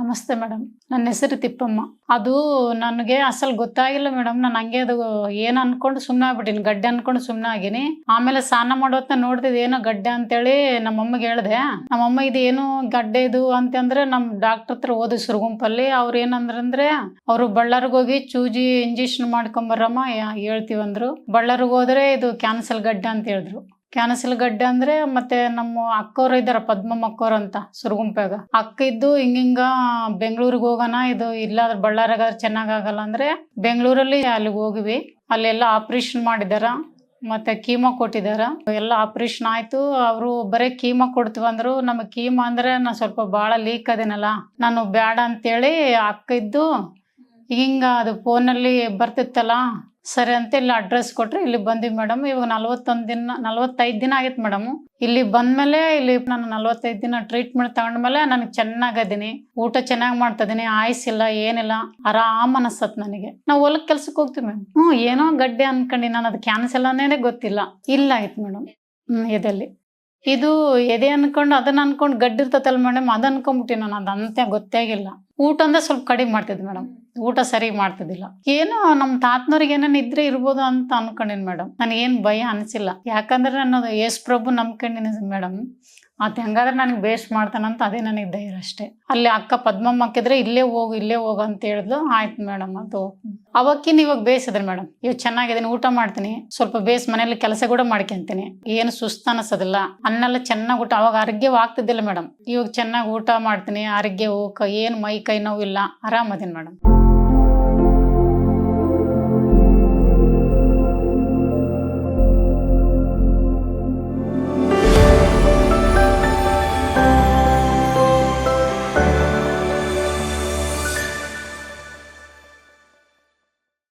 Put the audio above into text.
ನಮಸ್ತೆ ಮೇಡಮ್. ನನ್ನ ಹೆಸರು ತಿಪ್ಪಮ್ಮ. ಅದು ನನಗೆ ಅಸಲ್ ಗೊತ್ತಾಗಿಲ್ಲ ಮೇಡಮ್. ನಾನು ಹಂಗೆ ಅದು ಏನು ಅನ್ಕೊಂಡು ಸುಮ್ಮನೆ ಆಗ್ಬಿಟ್ಟಿನಿ. ಗಡ್ಡೆ ಅನ್ಕೊಂಡು ಸುಮ್ಮನೆ ಆಗಿನಿ. ಆಮೇಲೆ ಸ್ನಾನ ಮಾಡೋತ್ನ ನೋಡ್ತಿದ್ ಏನೋ ಗಡ್ಡೆ ಅಂತೇಳಿ ನಮ್ಮಮ್ಮಗೆ ಹೇಳ್ದೆ. ನಮ್ಮಮ್ಮ ಇದು ಏನು ಗಡ್ಡೆ ಇದು ಅಂತಂದ್ರೆ ನಮ್ಮ ಡಾಕ್ಟರ್ ಹತ್ರ ಓದಿ ಸುರಗುಂಪಲ್ಲಿ. ಅವ್ರು ಏನಂದ್ರಂದ್ರೆ, ಅವರು ಬಳ್ಳಾರಿಗೆ ಹೋಗಿ ಚೂಜಿ ಇಂಜೆಕ್ಷನ್ ಮಾಡ್ಕೊಂಬರಮ್ಮ ಹೇಳ್ತೀವಂದ್ರು. ಬಳ್ಳಾರಿಗೆ ಹೋದ್ರೆ ಇದು ಕ್ಯಾನ್ಸಲ್ ಗಡ್ಡೆ ಅಂತ ಹೇಳಿದ್ರು. ಕ್ಯಾನ್ಸಲ್ ಗಡ್ಡೆ ಅಂದ್ರೆ ಮತ್ತೆ ನಮ್ಮ ಅಕ್ಕವ್ರು ಇದಾರ, ಪದ್ಮಮ್ಮ ಅಕ್ಕವ್ರು ಅಂತ ಸುರಗುಂಪ್ಯಾಗ ಅಕ್ಕ ಇದ್ದು ಹಿಂಗಿಂಗ ಬೆಂಗಳೂರಿಗೆ ಹೋಗೋಣ, ಇದು ಇಲ್ಲಾದ್ರೆ ಬಳ್ಳಾರಾಗ ಚೆನ್ನಾಗಾಗಲ್ಲ ಅಂದ್ರೆ ಬೆಂಗಳೂರಲ್ಲಿ ಅಲ್ಲಿಗೆ ಹೋಗಿವಿ. ಅಲ್ಲೆಲ್ಲ ಆಪರೇಷನ್ ಮಾಡಿದಾರ, ಮತ್ತೆ ಕೀಮ ಕೊಟ್ಟಿದಾರ. ಎಲ್ಲ ಆಪರೇಷನ್ ಆಯ್ತು, ಅವರು ಬರೀ ಕೊಡ್ತೀವಿ ಅಂದ್ರು, ನಮಗೆ ಕೀಮ ಅಂದ್ರೆ ನಾ ಸ್ವಲ್ಪ ಬಹಳ ಲೀಕ್ ಅದೇನಲ್ಲ, ನಾನು ಬೇಡ ಅಂತೇಳಿ ಅಕ್ಕ ಇದ್ದು ಹಿಂಗ ಅದು ಫೋನಲ್ಲಿ ಬರ್ತಿತ್ತಲ್ಲ, ಸರಿ ಅಂತ ಇಲ್ಲಿ ಅಡ್ರೆಸ್ ಕೊಟ್ರೆ, ಇಲ್ಲಿ ಬಂದ್ವಿ ಮೇಡಮ್ ಇವಾಗ ನಲ್ವತ್ತೊಂದು ದಿನ, ನಲ್ವತ್ತೈದು ದಿನ ಆಗೈತೆ ಮೇಡಮ್ ಇಲ್ಲಿ ಬಂದ್ಮೇಲೆ ಇಲ್ಲಿ ನಾನು ನಲ್ವತ್ತೈದು ದಿನ ಟ್ರೀಟ್ಮೆಂಟ್ ತಗೊಂಡ್ಮೇಲೆ ನನಗೆ ಚೆನ್ನಾಗದೀನಿ, ಊಟ ಚೆನ್ನಾಗಿ ಮಾಡ್ತಿದ್ದೀನಿ ಆಯ್ಸಿಲ್ಲ ಏನಿಲ್ಲ, ಆರಾಮ್ ಅನಸ್ತತ್ ನನಗೆ. ನಾವು ಹೊಲಕ್ ಕೆಲ್ಸಕ್ಕೆ ಹೋಗ್ತೀವಿ ಮೇಡಮ್ ಹ್ಞೂ ಏನೋ ಗಡ್ಡೆ ಅನ್ಕೊಂಡಿ, ನಾನು ಅದು ಕ್ಯಾನ್ಸಲ್ ಅನ್ನೇನೆ ಗೊತ್ತಿಲ್ಲ. ಇಲ್ಲ ಆಯ್ತು ಮೇಡಮ್ ಹ್ಞೂ ಇದು ಎದೆ ಅನ್ಕೊಂಡು ಅದನ್ನ ಅನ್ಕೊಂಡು ಗಡ್ಡಿರ್ತತಲ್ಲ ಮೇಡಮ್ ಅದು ಅನ್ಕೊಂಬಿಟ್ಟಿ ನಾನು, ಅದಂತೆ ಗೊತ್ತೇ ಆಗಿಲ್ಲ. ಊಟ ಅಂದ್ರೆ ಸ್ವಲ್ಪ ಕಡಿಮೆ ಮಾಡ್ತಿದ್ದೆ ಮೇಡಮ್ ಊಟ ಸರಿ ಮಾಡ್ತಿದ್ದಿಲ್ಲ. ಏನೋ ನಮ್ಮ ತಾತನವ್ರಿಗೆ ಏನೇನು ಇದ್ರೆ ಇರ್ಬೋದು ಅಂತ ಅನ್ಕೊಂಡಿನಿ ಮೇಡಮ್ ನನಗೇನು ಭಯ ಅನಿಸಿಲ್ಲ. ಯಾಕಂದ್ರೆ ನಾನು ಯೇಸು ಪ್ರಭು ನಂಬ್ಕೊಂಡಿನಿ ಮೇಡಮ್ ಅದು ಹೆಂಗಾದ್ರೆ ನನಗೆ ಬೇಸ್ ಮಾಡ್ತಾನಂತ ಅದೇ ನನಗೆ ಧೈರ್ಯ ಅಷ್ಟೇ. ಅಲ್ಲಿ ಅಕ್ಕ ಪದ್ಮಮ್ಮ ಹಾಕಿದ್ರೆ ಇಲ್ಲೇ ಹೋಗು ಇಲ್ಲೇ ಹೋಗು ಅಂತ ಹೇಳಿದ್ಲು. ಆಯ್ತು ಮೇಡಮ್ ಅದು ಅವಕ್ಕಿನ ಇವಾಗ ಬೇಯಿಸಿದ್ರೆ ಮೇಡಮ್ ಇವಾಗ ಚೆನ್ನಾಗಿದ್ದೀನಿ, ಊಟ ಮಾಡ್ತೀನಿ. ಸ್ವಲ್ಪ ಬೇಸ್ ಮನೇಲಿ ಕೆಲಸ ಕೂಡ ಮಾಡ್ಕೊಂತೀನಿ ಏನು ಸುಸ್ತ ಅನಿಸೋದಿಲ್ಲ. ಅನ್ನೆಲ್ಲ ಚೆನ್ನಾಗಿ ಊಟ, ಅವಾಗ ಆರೋಗ್ಯವಾಗ್ತಿದ್ದಿಲ್ಲ ಮೇಡಮ್ ಇವಾಗ ಚೆನ್ನಾಗಿ ಊಟ ಮಾಡ್ತೀನಿ, ಆರೋಗ್ಯ ಹೋಗ, ಏನು ಮೈ ಕೈ ಇಲ್ಲ ಆರಾಮದೀನಿ ಮೇಡಮ್